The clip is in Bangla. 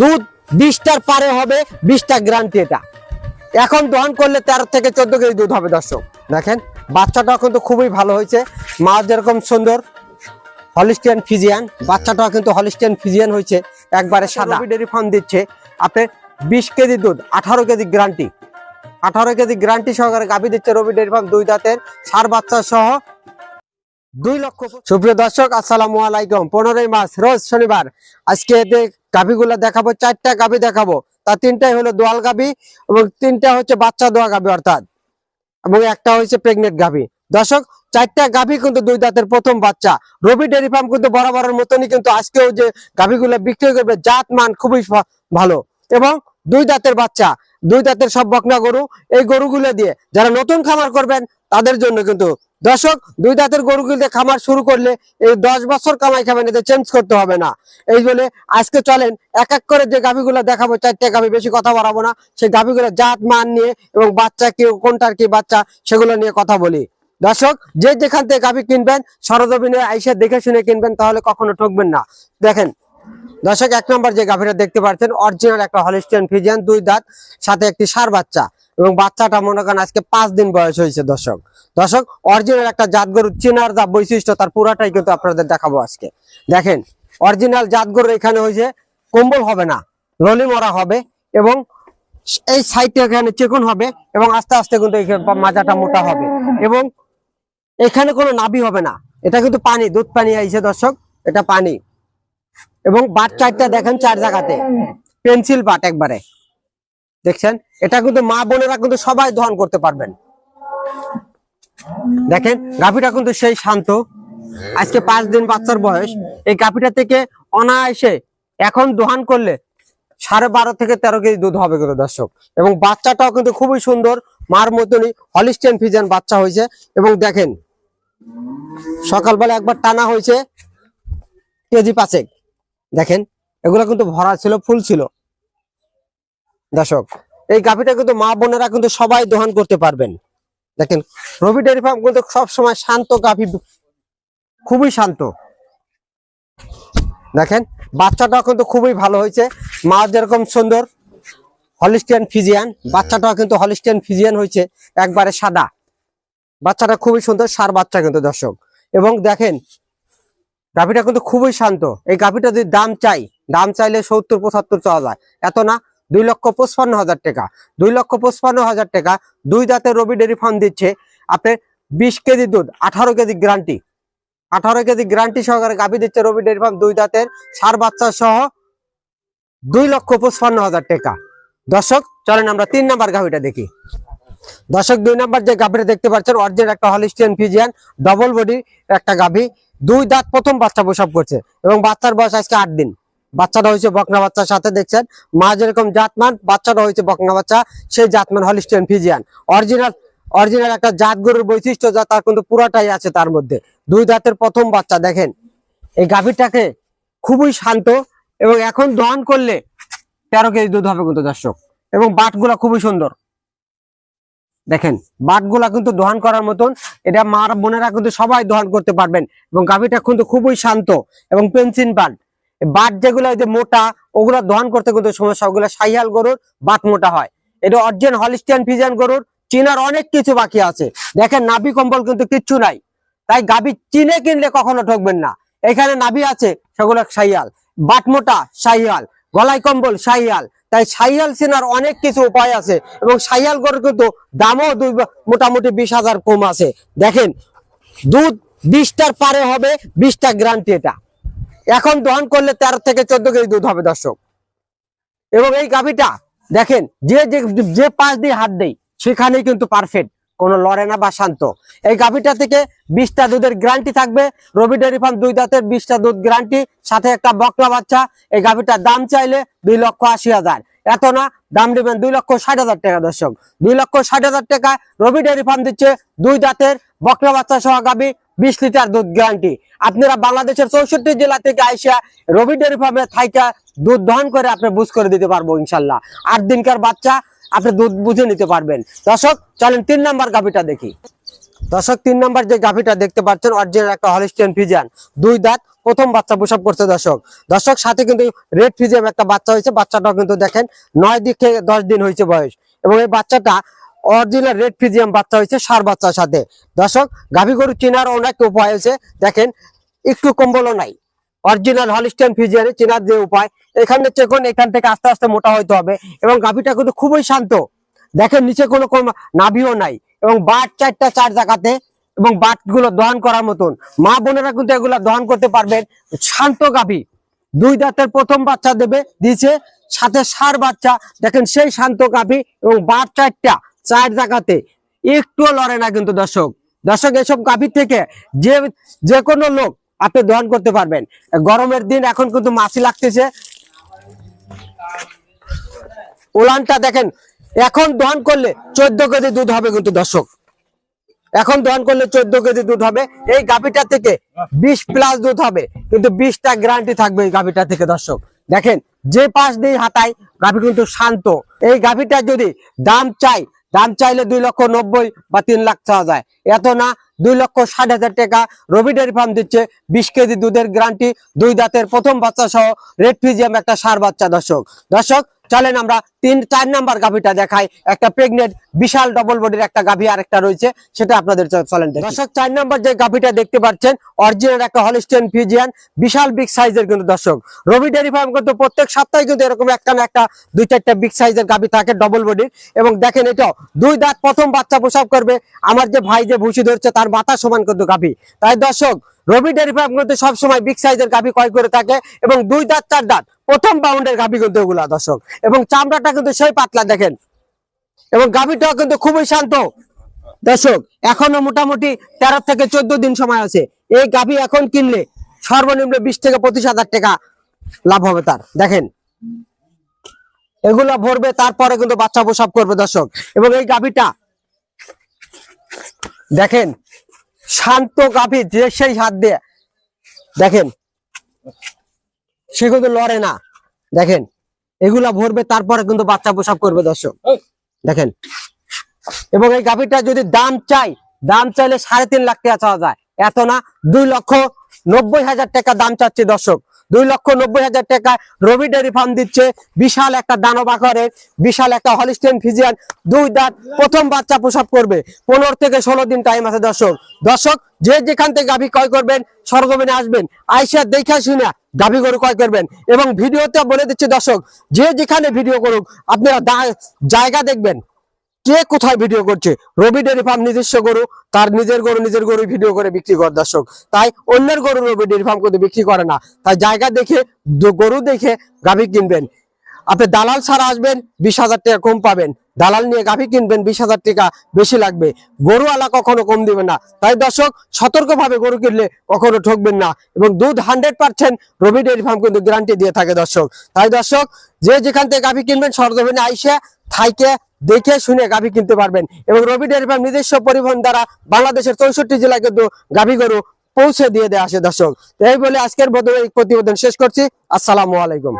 দুধ বিশটার পারে হবে বিশটা গ্রান্টি এটা। এখন দহন করলে তেরো থেকে চোদ্দ কেজি দুধ হবে দর্শক। দেখেন বাচ্চাটা কিন্তু খুবই ভালো হয়েছে। মা যেরকম সুন্দর হলিস্টিয়ান ফিজিয়ান বাচ্চাটাও কিন্তু হলিস্টিয়ান ফিজিয়ান হয়েছে একবারে সাদা। ডেরি ফার্ম দিচ্ছে। আপনি বিশ কেজি দুধ আঠারো কেজি গ্রান্টি আঠারো কেজি গ্রান্টি সহকারে গাভি দিচ্ছে রবি ডেরি ফার্ম দুই দাঁতের সার বাচ্চা সহ দুই লক্ষ। সুপ্রিয় দর্শক, আসসালামু আলাইকুম। পনেরোই মাস রোজ শনিবার। আজকে গাভিগুলো দেখাবো, চারটা গাভি দেখাবো। তার তিনটাই হলো দোয়াল গাভি এবং তিনটা হচ্ছে বাচ্চা দোয়া গাভি অর্থাৎ। এবং একটা হচ্ছে প্রেগনেন্ট গাভি। দর্শক, চারটা গাভি কিন্তু দুই দাঁতের প্রথম বাচ্চা। রবি ডেয়ারি ফার্ম কিন্তু বরাবরের মতনই কিন্তু আজকেও যে গাভিগুলো বিক্রি করবে জাত মান খুবই ভালো। এবং দুই দাঁতের বাচ্চা। দুই দাঁতের সব বকনা গরু। এই গরুগুলো দিয়ে যারা নতুন খামার করবেন, তাদের জন্য কিন্তু দর্শক, দুই দাঁতের গরুগুলো দিয়ে খামার শুরু করলে এই দশ বছর কামাই খাবেন এতে চেঞ্জ করতে হবে না। এই বলে আজকে চলেন, এক এক করে যে গাভিগুলো দেখাবো, চারটে গাভি, বেশি কথা বাড়াবো না। সেই গাভিগুলো জাত, মান নিয়ে এবং বাচ্চা কি, কোনটার কি বাচ্চা, সেগুলো নিয়ে কথা বলি। দর্শক, যে যেখান থেকে গাভি কিনবেন, সরজমিনে আইসা দেখে শুনে কিনবেন, তাহলে কখনো ঠকবেন না। দেখেন দর্শক, এক নম্বর যে গাভীরা দেখতে পাচ্ছেন অরিজিনাল একটা হলিস্টিয়ান ফিজিয়ান দুই দাঁত, সাথে একটি সার বাচ্চা এবং বাচ্চাটা মনে করেন আজকে পাঁচ দিন বয়স হয়েছে দর্শক। দর্শক অরিজিনাল একটা জাত গরু চেনার যা বৈশিষ্ট্য তার পুরাটাই কিন্তু আপনাদের দেখাবো আজকে। দেখেন অরিজিনাল জাত গরু এখানে হয়েছে, কম্বল হবে না ললি মরা হবে এবং এই সাইডটা এখানে চিকন হবে এবং আস্তে আস্তে কিন্তু মাজাটা মোটা হবে এবং এখানে কোনো নাভি হবে না। এটা কিন্তু পানি, দুধ পানি আইছে দর্শক, এটা পানি। এবং বাট চারটা দেখেন চার জায়গাতে। পেন্সিল বাট একবারে। দেখছেন? এটা কিন্তু মা বোনেরা কিন্তু সবাই দহন করতে পারবেন। দেখেন, গাভীটা কিন্তু সেই শান্ত। আজকে পাঁচ দিন বাচ্চার বয়স। এই গাভীটা থেকে অনায়াসে এখন দোহান করলে সাড়ে বারো থেকে তেরো কেজি দুধ হবে কিন্তু দর্শক। এবং বাচ্চাটাও কিন্তু খুবই সুন্দর। মার মতনই হলিস্টেন ফিজান বাচ্চা হয়েছে। এবং দেখেন, সকালবেলা একবার টানা হয়েছে কেজি পাঁচেক। দেখেন, এগুলো কিন্তু ভরা ছিল, ফুল ছিল। দর্শক, এই গাভিটা কিন্তু মা বোনেরা কিন্তু সবাই দহন করতে পারবেন। দেখেন, রবি ডেয়ারি ফার্ম কিন্তু সবসময় শান্ত গাভি, খুবই শান্ত। দেখেন, বাচ্চাটাও কিন্তু খুবই ভালো হয়েছে। মা যেরকম সুন্দর, হলিস্টিয়ান ফিজিয়ান, বাচ্চাটাও কিন্তু হলিস্টিয়ান ফিজিয়ান হয়েছে, একবারে সাদা। বাচ্চাটা খুবই সুন্দর, সার বাচ্চা কিন্তু দর্শক। এবং দেখেন গাভিটা কিন্তু খুবই শান্ত। এই গাভিটা যদি দাম চাই, দাম চাইলে সত্তর, পঁচাত্তর চাওয়া যায়। এত না, দুই লক্ষ পঁচপান্ন হাজার টাকা। দুই লক্ষ পঁচপান্ন হাজার টাকা, দুই দাঁতের রবি ডেরি ফার্ম দিচ্ছে আপনি বিশ কেজি দুধ, আঠারো কেজি গ্যারান্টি। আঠারো কেজি গ্যারান্টি সহকারে গাভি দিচ্ছে রবি ডেরি ফার্ম দুই দাঁতের সার বাচ্চা সহ দুই লক্ষ পঁচপান্ন হাজার টাকা। দর্শক, চলেন আমরা তিন নাম্বার গাভিটা দেখি। দর্শক, দুই নাম্বার যে গাভিটা দেখতে পাচ্ছেন, অরিজিনাল একটা হলিস্টিয়ান ফিজিয়ান ডবল বডি একটা গাভি। দুই দাঁত প্রথম বাচ্চা প্রসব করছে এবং বাচ্চার বয়স আজকে আট দিন। বাচ্চাটা হয়েছে বকনা বাচ্চার সাথে, দেখছেন? মা যেরকম জাতমান, বাচ্চাটা হয়েছে বকনা বাচ্চা, সেই জাতমান হলিস্টেন ফিজিয়ান। অরিজিনাল অরিজিনাল একটা জাত গরুর বৈশিষ্ট্য যা, তার কিন্তু পুরাটাই আছে তার মধ্যে। দুই দাঁতের প্রথম বাচ্চা, দেখেন। এই গাভীটাকে খুবই শান্ত এবং এখন দহন করলে তেরো কেজি দুধ হবে কিন্তু দর্শক। এবং বাটগুলা খুবই সুন্দর। দেখেন, বাটগুলা কিন্তু দোহান করার মতন। এটা মার বোনেরা কিন্তু সবাই দোহান করতে পারবেন এবং গাভীটা কিন্তু খুবই শান্ত এবং পেন্সিল বাট বাট যেগুলো যে মোটা, ওগুলো দহন করতে কিন্তু সমস্যা, ওগুলো সাইহাল গরুর বাট মোটা হয়। এটা অর্জেন হলিস্টিয়ান ফিজান গরুর, চিনার অনেক কিছু বাকি আছে। দেখেন, নাভি কম্বল কিন্তু কিচ্ছু নাই। তাই গাভী চিনে কিনলে কখনো ঠকবেন না। এখানে নাভি আছে, সেগুলো সাইয়াল। বাট মোটা, সাইয়াল। গলায় কম্বল, সাইয়াল। তাই সাইয়াল চেনার অনেক কিছু উপায় আছে এবং সাইয়াল গরুর কিন্তু দামও দুই মোটামুটি বিশ হাজার কম আছে। দেখেন, দুধ বিশটার পারে হবে, বিশটা গ্রান্টি এটা। এখন দহন করলে তেরো থেকে চোদ্দ কেজি দুধ হবে, দর্শক। এবং এই গাভিটা, দেখেন, যে যে- পাশ দিয়ে হাত দেয় সেখানেই কিন্তু পারফেক্ট কোনো লড়ে না বা শান্ত। এই গাভিটা থেকে বিশটা দুধের গ্যারান্টি থাকবে। রবি ডেয়ারি ফার্ম দুই দাঁতের বিশটা দুধ গ্যারান্টি সাথে একটা বকরা বাচ্চা। এই গাভিটার দাম চাইলে দুই লক্ষ আশি হাজার। এত না, দাম দিবেন দুই লক্ষ ষাট হাজার টাকা দর্শক। দুই লক্ষ ষাট হাজার টাকা রবি ডেয়ারি ফার্ম দিচ্ছে দুই দাঁতের বকরা বাচ্চা সহ গাভি বিশ লিটার দুধ গ্যারান্টি আপনারা বাংলাদেশের চৌষট্টি জেলা থেকে আইসা রবি ডেয়ারি ফার্মে থাইকা দুধ দহন করে আপনি বুঝ করে দিতে পারব ইনশাল্লাহ। আট দিনকার বাচ্চা আপনি দুধ বুঝে নিতে পারবেন। দর্শক, চলেন তিন নাম্বার গাভিটা দেখি। দর্শক, তিন নাম্বার যে গাভিটা দেখতে পাচ্ছেন, অরিজিনাল একটা হলিস্টিয়ান ফিজিয়ান দুই দাঁত, প্রথম বাচ্চা প্রসব করছে দর্শক। দর্শক, সাথে কিন্তু রেড ফিজিয়াম একটা বাচ্চা হয়েছে। বাচ্চাটাও কিন্তু দেখেন, নয় দিক থেকে দশ দিন হয়েছে বয়স। এবং এই বাচ্চাটা অরিজিনাল রেড ফিজিয়াম বাচ্চা হয়েছে, সার বাচ্চার সাথে। দর্শক, গাভী গরু চেনার অনেক উপায় হয়েছে দেখেন, একটু কম্বলও নাই। অরিজিনাল হলিস্টিয়ান ফিজিয়ানে চেনার যে উপায়, এখানে চেকন এখান থেকে আস্তে আস্তে মোটা হইতে হবে এবং গাভীটা কিন্তু খুবই শান্ত। দেখেন নিচে কোনো নাভিও নাই এবং বাট চারটা চার জায়গাতে এবং বাটগুলো দহন করার মতন। মা বোনেরা কিন্তু এগুলা দহন করতে পারবেন। শান্ত গাভী। দুই দাঁতের প্রথম বাচ্চা দেবে, দিয়েছে সাথে সার বাচ্চা। দেখেন সেই শান্ত গাভী এবং বাট চারটা চার জায়গাতে। একটুও লড়ে না কিন্তু দর্শক। দর্শক, এসব গাভীর থেকে যে যে কোনো লোক আপনি দহন করতে পারবেন। গরমের দিন এখন কিন্তু মাছি লাগতেছে। উলানটা দেখেন, এখন দহন করলে চোদ্দ কেজি দুধ হবে কিন্তু দর্শক। এখন দহন করলে চোদ্দ কেজি দুধ হবে। এই গাভিটা থেকে বিশ প্লাস দুধ হবে। কিন্তু বিশটা গ্যারান্টি থাকবে এই গাভিটা থেকে দর্শক। দেখেন, যে পাশ দিয়ে হাঁটাই গাভি কিন্তু শান্ত। এই গাভিটা যদি দাম চাই দাম চাইলে দুই লক্ষ নব্বই বা তিন লাখ চাওয়া যায়। এত না, দুই লক্ষ ষাট হাজার টাকা রবি ডেয়ারি ফার্ম দিচ্ছে। বিশ কেজি দুধের গ্রান্টি দুই দাঁতের প্রথম বাচ্চা সহ রেড ফিজিয়াম একটা সার বাচ্চা, দর্শক। দর্শক চলেন আমরা তিন, চার নাম্বার গাভিটা দেখাই। একটা প্রেগনেন্ট বিশাল ডবল বডির একটা গাভি আর একটা রয়েছে, সেটা আপনাদের চলেন দর্শক, চার নাম্বার যে গাভিটা দেখতে পাচ্ছেন অরিজিনাল একটা হলিস্টিয়ান ফিজিয়ান বিশাল বিগ সাইজের কিন্তু দর্শক। রবি ডেয়ারি ফার্ম কিন্তু প্রত্যেক সপ্তাহে কিন্তু এরকম একটা না একটা, দুই চারটা বিগ সাইজের গাভি থাকে ডবল বডির এবং দেখেন এটাও দুই দাঁত প্রথম বাচ্চা প্রসব করবে। আমার যে ভাই যে ভুসি ধরছে, তার মাথা সমান কিন্তু গাভি। তাই দর্শক রবি ডেয়ারি ফার্ম কিন্তু সবসময় বিগ সাইজের গাভি ক্রয় করে থাকে এবং দুই দাঁত, চার দাঁত, প্রথম বাউন্ডের গাভি কিন্তু এগুলা, দর্শক। এবং চামড়াটা কিন্তু সেই পাতলা, দেখেন। এবং গাভিটাও কিন্তু খুবই শান্ত। দর্শক, এখনও মোটামুটি তেরো থেকে চোদ্দ দিন সময় আছে। এই গাভি এখন কিনলে সর্বনিম্ন বিশ থেকে পঁচিশ হাজার টাকা লাভ হবে তার। দেখেন। এগুলা ভরবে, তারপরে কিন্তু বাচ্চা প্রসব করবে, দর্শক। এবং এই গাভিটা, দেখেন শান্ত গাভি যে সেই হাত দিয়ে। দেখেন, সে কিন্তু লড়ে না। দেখেন, এগুলা ভরবে, তারপরে কিন্তু বাচ্চা পোশাক করবে, দর্শক। দেখেন, এবং এই গাভীটা যদি দাম চাই, দাম চাইলে সাড়ে তিন লাখ টাকা চাওয়া যায়। এত না, দুই লক্ষ নব্বই হাজার টাকা দাম চাচ্ছে, দর্শক। দুই লক্ষ নব্বই হাজার টাকা রবি ডেয়ারি ফার্ম দিচ্ছে। বিশাল একটা দানব আকারের বিশাল একটা হলিস্টেন ফিজিয়ান, দুই দাঁত, প্রথম বাচ্চা প্রসব করবে। পনেরো থেকে ষোলো দিন টাইম আছে দর্শক। দর্শক, যে যেখান থেকে গাভী ক্রয় করবেন সরগমনে আসবেন। আইসা দেখা শুনে গাভী গরু ক্রয় করবেন। এবং ভিডিওতে বলে দিচ্ছি দর্শক, যে যেখানে ভিডিও করুক, আপনারা জায়গা দেখবেন। কে কোথায় ভিডিও করছে? রবি ডেরি ফার্ম নিজস্ব গরু, তার নিজের গরু নিজের গরু ভিডিও করে বিক্রি কর দর্শক। তাই অন্যের গরু রবি ডেরি ফার্ম কিন্তু বিক্রি করে না। তাই জায়গা দেখে, গরু দেখে গাভী কিনবেন। আপনি দালাল ছাড়া আসবেন, বিশ হাজার টাকা কম পাবেন। দালাল নিয়ে গাভী কিনবেন বিশ হাজার টাকা বেশি লাগবে। গরু গরুওয়ালা কখনো কম দিবে না। তাই দর্শক, সতর্কভাবে গরু কিনলে কখনো ঠকবেন না এবং দুধ hundred percent Rabi dairy farm কিন্তু গ্যারান্টি দিয়ে থাকে দর্শক। তাই দর্শক, যে যেখান থেকে গাভী কিনবেন সরজমিনে আইসে থাইকে দেখে শুনে গাভী কিনতে পারবেন এবং রবি ডেয়ারি ফার্ম নিজস্ব পরিবহন দ্বারা বাংলাদেশের চৌষট্টি জেলায় কিন্তু গাভী গরু পৌঁছে দিয়ে দেয় আসে দর্শক। তো এই বলে আজকের এই প্রতিবেদন শেষ করছি। আসসালামু আলাইকুম।